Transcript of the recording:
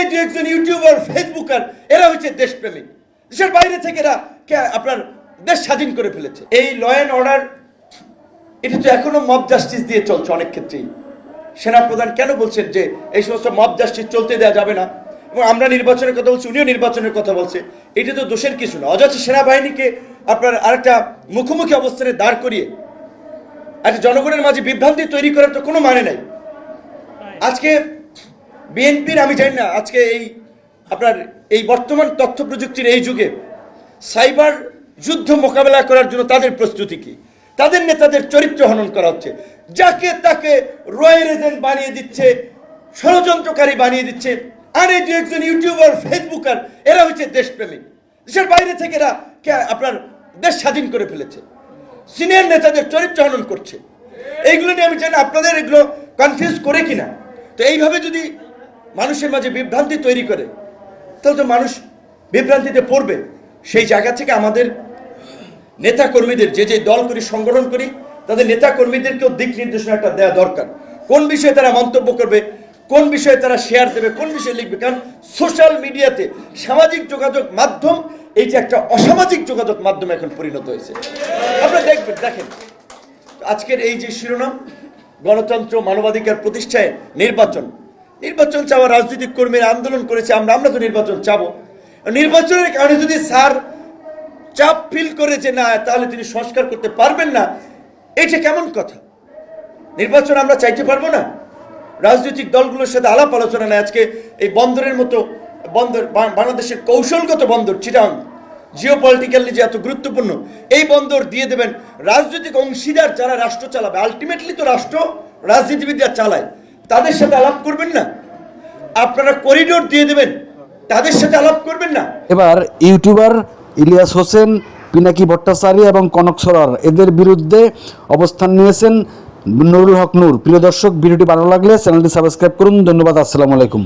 এই দু একজন ইউটিউবার ফেসবুকার এরা হচ্ছে দেশপ্রেমিক। দেশের বাইরে থেকে এরা আপনার দেশ স্বাধীন করে ফেলেছে। এই ল অ্যান্ড অর্ডার এটা তো এখনও মব জাস্টিস দিয়ে চলছে অনেক ক্ষেত্রেই। সেনাপ্রধান কেন বলছেন যে এই সমস্ত মব জাস্টিস চলতে দেওয়া যাবে না? এবং আমরা নির্বাচনের কথা বলছি উনিও নির্বাচনের কথা বলছে। এটা তো দোষের কিছু না। অযথা সেনাবাহিনীকে আপনার আরেকটা মুখোমুখি অবস্থানে দাঁড় করিয়ে একটা জনগণের মাঝে বিভ্রান্তি তৈরি করার তো কোনো মানে নাই। আজকে বিএনপির, আমি জানি না, আজকে এই আপনার এই বর্তমান তথ্য প্রযুক্তির এই যুগে সাইবার যুদ্ধ মোকাবেলা করার জন্য তাদের প্রস্তুতি কি? তাদের নেতাদের চরিত্র হনন করা হচ্ছে। যাকে তাকে রয়্যাল এজেন্ট বানিয়ে দিচ্ছে, ষড়যন্ত্রকারী বানিয়ে দিচ্ছে আর এই দু একজন ইউটিউবার, ফেসবুকার, এরা হচ্ছে দেশপ্রেমিক। দেশের বাইরে থেকে এরা আপনার দেশ স্বাধীন করে ফেলেছে। সিনিয়র নেতাদের চরিত্র হনন করছে। এইগুলো নিয়ে আমি জানি আপনাদের এগুলো কনফিউজ করে কিনা? তো এইভাবে যদি মানুষের মাঝে বিভ্রান্তি তৈরি করে, তাহলে তো মানুষ বিভ্রান্তিতে পড়বে। সেই জায়গা থেকে আমাদের নেতা কর্মীদের যে যে দল করি, সংগঠন করি, তাদের নেতা কর্মীদেরকেও দিক নির্দেশনা একটা দেওয়া দরকার। কোন বিষয়ে তারা মন্তব্য করবে, কোন বিষয়ে তারা শেয়ার দেবে, কোন বিষয়ে লিখবে? কারণ সোশ্যাল মিডিয়াতে সামাজিক যোগাযোগ মাধ্যম, এই যে একটা অসামাজিক যোগাযোগ মাধ্যম এখন পরিণত হয়েছে। আপনারা দেখবেন, দেখেন, আজকের এই যে শিরোনাম, গণতন্ত্র মানবাধিকার প্রতিষ্ঠায় নির্বাচন। নির্বাচন চাওয়া রাজনৈতিক কর্মীরা আন্দোলন করেছে, আমরা আমরা তো নির্বাচন চাবো। নির্বাচনের কারণে যদি স্যার চাপ ফিল করে যে না, তাহলে তিনি সংস্কার করতে পারবেন না, এটা কেমন কথা? নির্বাচন আমরা চাইতে পারব না? রাজনৈতিক দলগুলোর সাথে আলাপ আলোচনা নেই, আজকে এই বন্দরের মতো বন্দর বাংলাদেশের কৌশলগত বন্দর, চিটাং জিও পলিটিক্যালি যে এত গুরুত্বপূর্ণ, এই বন্দর দিয়ে দেবেন রাজনৈতিক অংশীদার যারা রাষ্ট্র চালাবে। আলটিমেটলি তো রাষ্ট্র রাজনীতিবিদরা চালায়। তাদের সাথে আলাপ করবেন না। আপনারা করিডোর দিয়ে দেবেন। তাদের সাথে আলাপ করবেন না। এবার ইউটিউবার ইলিয়াস হোসেন, পিনাকি ভট্টাচার্য এবং কনক সরার, এদের বিরুদ্ধে অবস্থান নিয়েছেন নুরুল হক নূর। প্রিয় দর্শক, ভিডিওটি ভালো লাগলে চ্যানেলটি সাবস্ক্রাইব করুন। ধন্যবাদ, আসসালামু আলাইকুম।